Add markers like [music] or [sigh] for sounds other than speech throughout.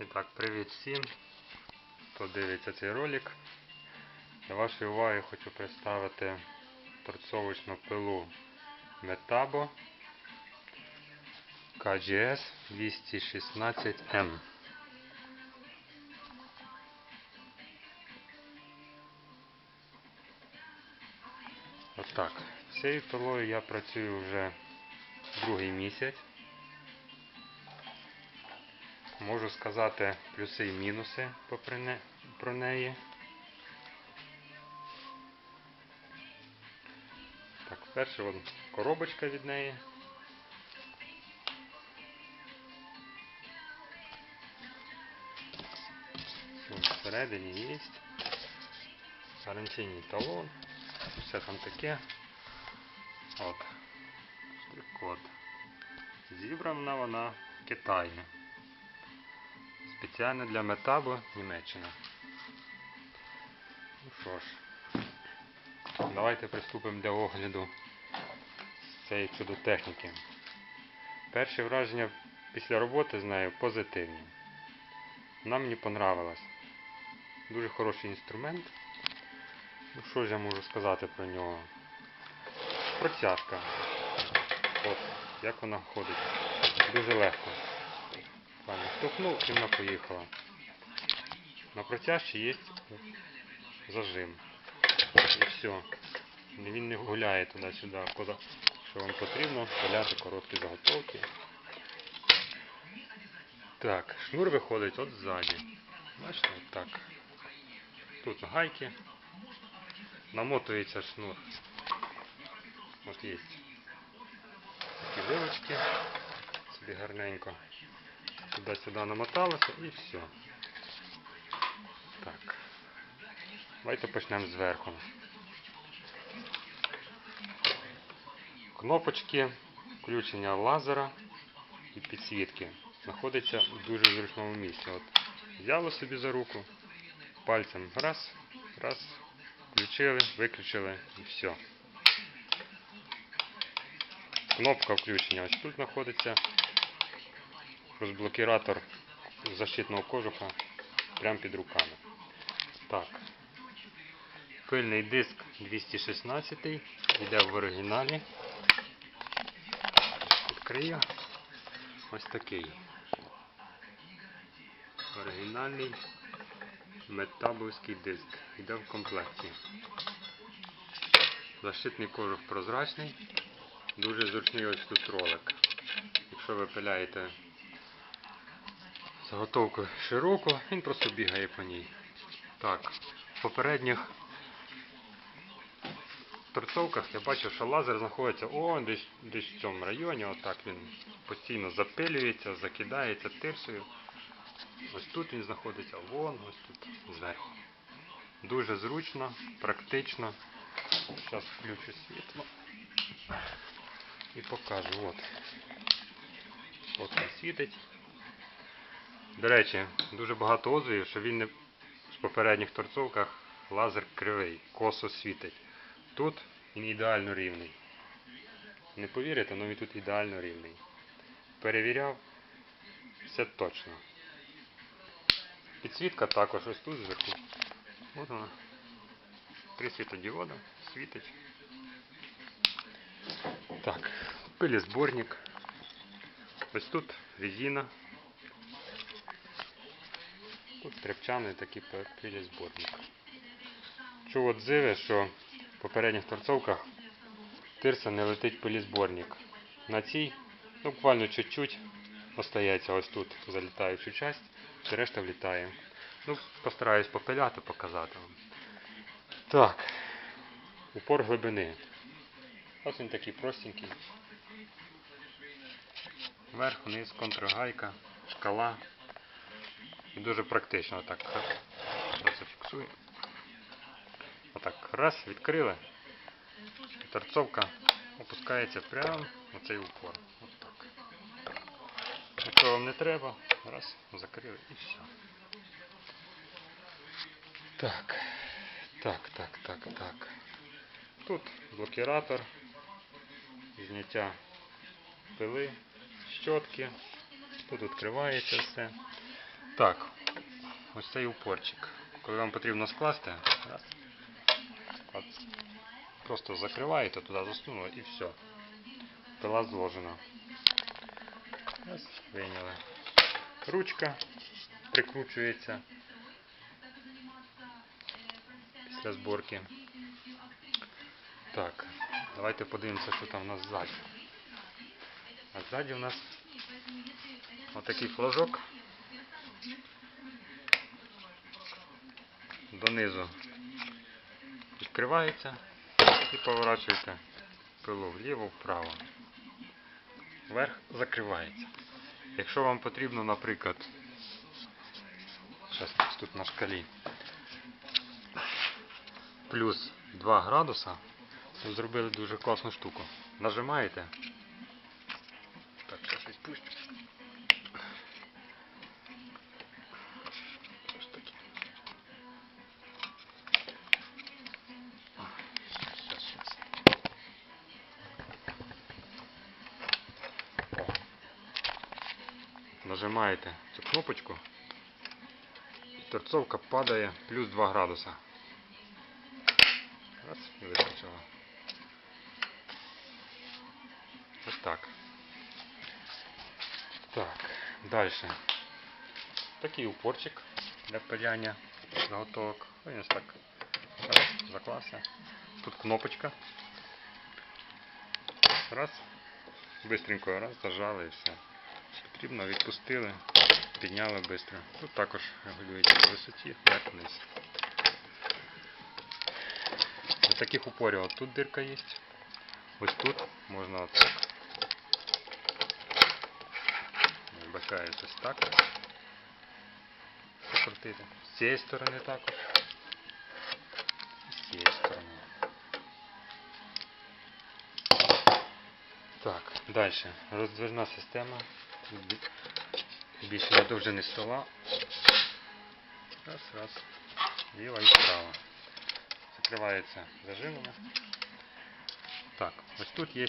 І так, привіт всім, хто дивиться цей ролик. Для вашої уваги хочу представити торцовочну пилу Metabo KGS 216M. Отак. З цією пилою я працюю вже другий місяць. Можу сказати плюси і мінуси про неї. Так, перше вон коробочка від неї. Всередині є. Гарантійний талон. Все там таке. От. Штрих-код. Зібрана вона Китаї. Спеціально для метабу Німеччина. Ну що ж, давайте приступимо до огляду цієї чудотехніки. Перші враження після роботи з нею позитивні. Вона мені понравилась. Дуже хороший інструмент. Ну що ж я можу сказати про нього? Протяжка. От, як вона ходить. Дуже легко. Буквально штовхнув і вона поїхала. На протяжці є зажим. І все. Він не гуляє туди-сюди, куди що вам потрібно, вставляти короткі заготовки. Так, шнур виходить от ззаді. Бачите, от так. Тут гайки. Намотується шнур. От є такі вилочки. Собі гарненько. Туди-сюди намоталося і все. Так. Давайте почнемо зверху. Кнопочки включення лазера і підсвітки знаходяться в дуже зручному місці. От взяли собі за руку, пальцем раз, раз, включили, виключили і все. Кнопка включення ось тут знаходиться. Розблокіратор защитного кожуха прямо під руками. Так. Пильний диск 216 йде в оригіналі. Відкрию. Ось такий. Оригінальний метабовський диск. Йде в комплекті. Защитний кожух прозрачний. Дуже зручний ось тут ролик. Якщо ви пиляєте заготовку широко, він просто бігає по ній. Так, в попередніх торцовках я бачив, що лазер знаходиться о, десь, десь в цьому районі, отак він постійно запилюється, закидається тирсою. Ось тут він знаходиться, вон, ось тут зверху. Дуже зручно, практично. Зараз включу світло і покажу. От. От він світить. До речі, дуже багато отзивів, що він не в попередніх торцовках лазер кривий, косо світить. Тут він ідеально рівний. Не повірите, але він тут ідеально рівний. Перевіряв, все точно. Підсвітка також ось тут зверху. От вона. Три світодіода, світить. Так, пилізборник. Ось тут резина. Тряпчаний такий пи- пилізборник. Чув отзиви, що в попередніх торцовках тирса не летить пилізборник. На цій ну, буквально чуть-чуть остається ось тут залітаючу часть, і решта влітає. Ну, постараюсь попиляти, показати вам. Так, упор глибини. Ось він такий простенький. Вверх, вниз, контргайка, шкала. Дуже практично. Отак. Зараз зафіксую. Отак. Раз, відкрили. І торцовка опускається прямо на цей упор. От так. Якщо вам не треба, раз, закрили і все. Так. Так, так, так, так. Тут блокіратор, зняття пили, щотки. Тут відкривається все. Так, ось цей упорчик. Коли вам потрібно скласти, просто закриваєте, туди засунули і все. Пила зложена. Раз, вийняли. Ручка прикручується після зборки. Так, давайте подивимося, що там у нас ззаді. А ззаді у нас отакий флажок. Донизу відкривається і поворачуєте пилу вліво, вправо. Вверх закривається. Якщо вам потрібно, наприклад, зараз тут на шкалі плюс 2 градуса, ви зробили дуже класну штуку. Нажимаєте. Нажимаєте цю кнопочку, торцовка падає плюс 2 градуса. Раз, вискочила. Ось так. Так, далі. Такий упорчик для пиляння заготовок. Він так раз, заклався. Тут кнопочка. Раз. Бистренько раз, зажали і все. Потрібно відпустили, підняли швидко. Тут також регулюється по висоті, вверх вниз. Ось таких упорів от тут дирка є. Ось тут можна отак. Вбачається ось так. Покрутити. З цієї сторони також. З цієї сторони. Так, далі. Роздвижна система. Бі- Більше довжини стола. Раз, раз. Ліва і справа. Закривається зажимами. Так, ось тут є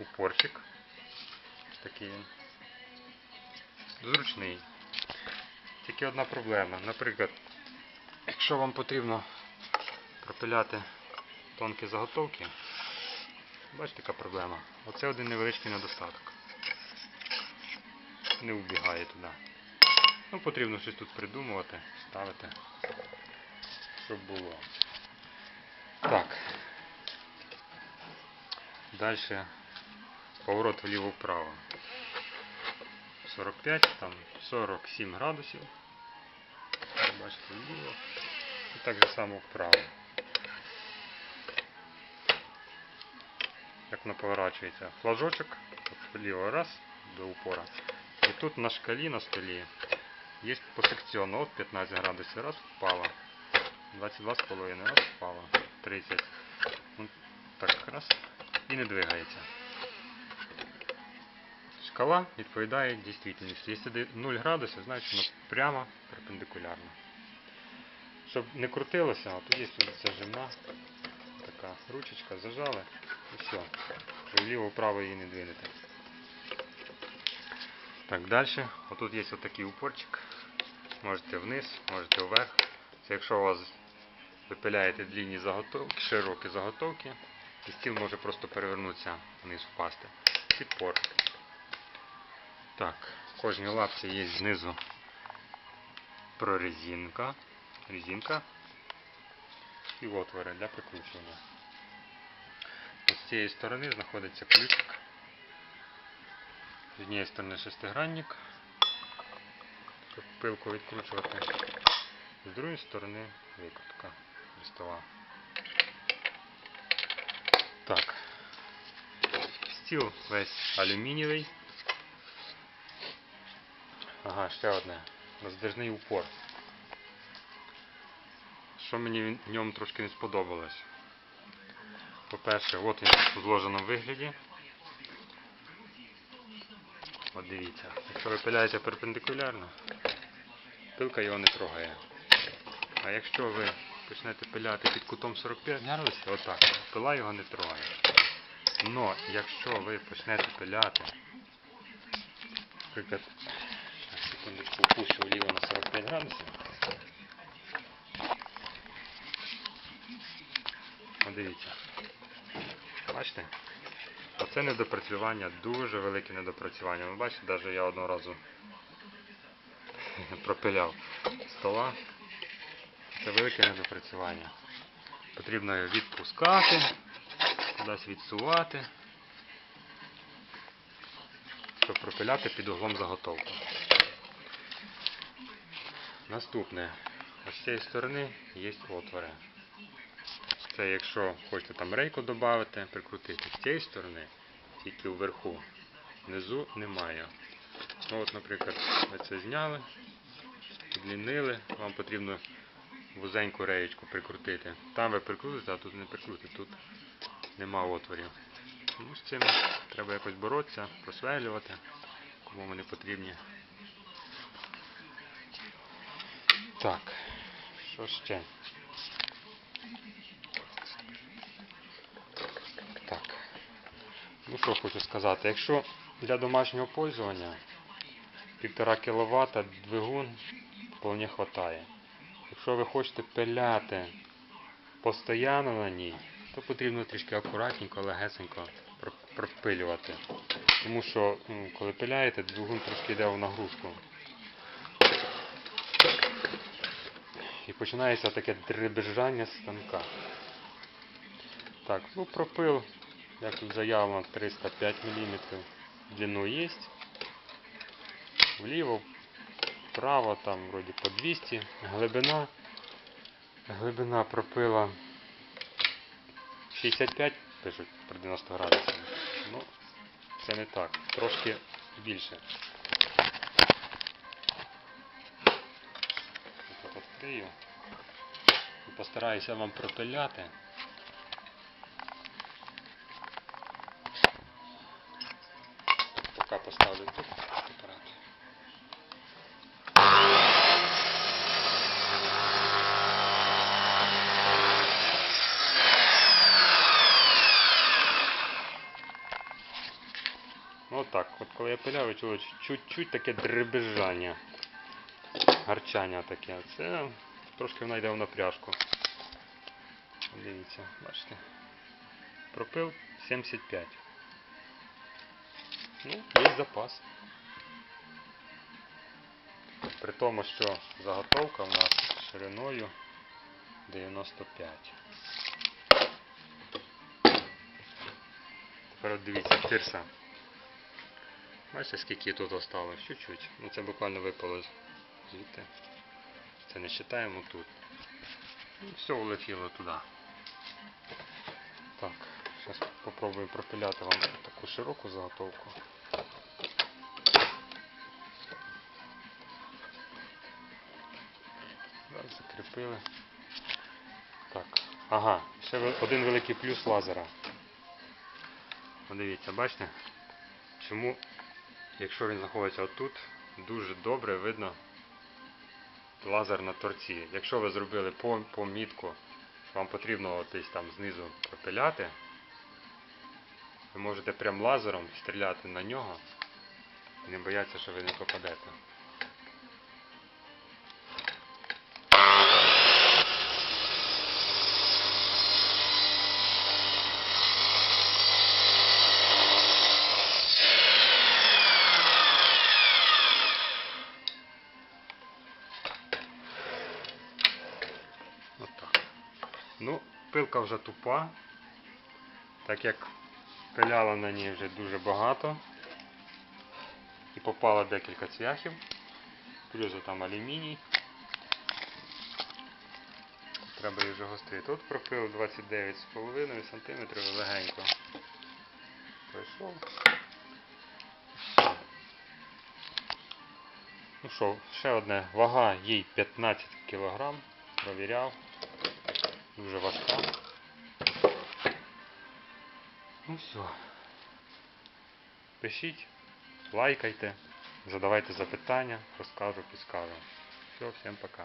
упорчик. Такий він. Зручний. Тільки одна проблема. Наприклад, якщо вам потрібно пропиляти тонкі заготовки, бачите, яка проблема. Оце один невеличкий недостаток. Не вбігає туди. Ну, потрібно щось тут придумувати, ставити, щоб було. Так. Далі поворот вліво-вправо. 45, там 47 градусів. Бачите, вліво. І так же само вправо. Як воно поворачується. Флажочок, вліво раз до упора. І тут на шкалі на столі є посекціонно от 15 градусів, раз впало. 22,5 раз впало. 30. Ну, Так, раз. І не двигається. Шкала відповідає дійсності. Якщо 0 градусів, значить воно прямо перпендикулярно. Щоб не крутилося, тут є зажимна. Така ручечка, зажали і все. Ви вліво-вправо її не двинете. Так, далі. Отут є отакий упорчик. Можете вниз, можете вверх. Це якщо у вас випиляєте длинні заготовки, широкі заготовки, і стіл може просто перевернутися вниз впасти. Підпор. Так, в кожній лапці є знизу прорезинка, резинка і отвори для прикручування. З цієї сторони знаходиться ключик. З однієї сторони шестигранник, щоб пилку відкручувати. З другої сторони викрутка листова. Так. Стіл весь алюмінієвий. Ага, ще одне. Роздвижний упор. Що мені в ньому трошки не сподобалось. По-перше, от він в зложеному вигляді. От дивіться, якщо ви пиляєте перпендикулярно, пилка його не трогає. А якщо ви почнете пиляти під кутом 45 градусів, отак, пила його не трогає. Но якщо ви почнете пиляти, наприклад, секундочку. Упущу вліво на 45 градусів. Подивіться. Бачите? Оце недопрацювання, дуже велике недопрацювання. Ви бачите, навіть я одного разу [laughs] пропиляв стола. Це велике недопрацювання. Потрібно його відпускати, кудись відсувати, щоб пропиляти під углом заготовку. Наступне. Ось з цієї сторони є отвори. Це якщо хочете там рейку додати, прикрутити. З цієї сторони, тільки вверху, внизу немає. Ну, от, наприклад, ви це зняли, підлінили, вам потрібно вузеньку реєчку прикрутити. Там ви прикрутите, а тут не прикрутите, тут нема отворів. Тому з цим треба якось боротися, просверлювати, кому вони потрібні. Так, що ще? Так. Ну що хочу сказати, якщо для домашнього пользування 1,5 кВт двигун вполне хватає. Якщо ви хочете пиляти постійно на ній, то потрібно трішки акуратненько, легесенько пропилювати. Тому що коли пиляєте, двигун трошки йде в нагрузку. І починається таке дребезжання станка. Так, ну пропил, як тут заявлено, 305 мм длину є. Вліво, вправо, там вроді по 200. Глибина, глибина пропила 65, пишуть при 90 градусів. Ну, це не так, трошки більше. Відкрию. Постараюся вам пропиляти. Поставлю тут апарат. Ну так, от коли я пиляв, ви чуть-чуть таке дребезжання. Гарчання таке. Це трошки вона йде в напряжку. Дивіться, бачите. Пропил 75. Ну, є запас. При тому, що заготовка в нас шириною 95. Тепер от дивіться, тирса. Бачите, скільки тут осталось? Чуть-чуть. Ну це буквально випало звідти. Це не вважаємо тут. І все влетіло туди. Так, зараз спробую пропиляти вам таку широку заготовку. Так, закріпили. Так. Ага, ще один великий плюс лазера. Подивіться, бачите? Чому, якщо він знаходиться отут, дуже добре видно лазер на торці. Якщо ви зробили по- помітку, що вам потрібно от десь там знизу пропиляти, ви можете прям лазером стріляти на нього і не боятися, що ви не попадете. Ну, пилка вже тупа, так як пиляла на ній вже дуже багато. І попало декілька цвяхів. Плюс там алюміній. Треба її вже гострити. Тут пропил 29,5 см легенько. Пройшов. Ну що, ще одне. Вага їй 15 кг. Провіряв. Дуже важка. Ну все. Пишіть, лайкайте, задавайте запитання, розкажу, підскажу. Все, всім пока.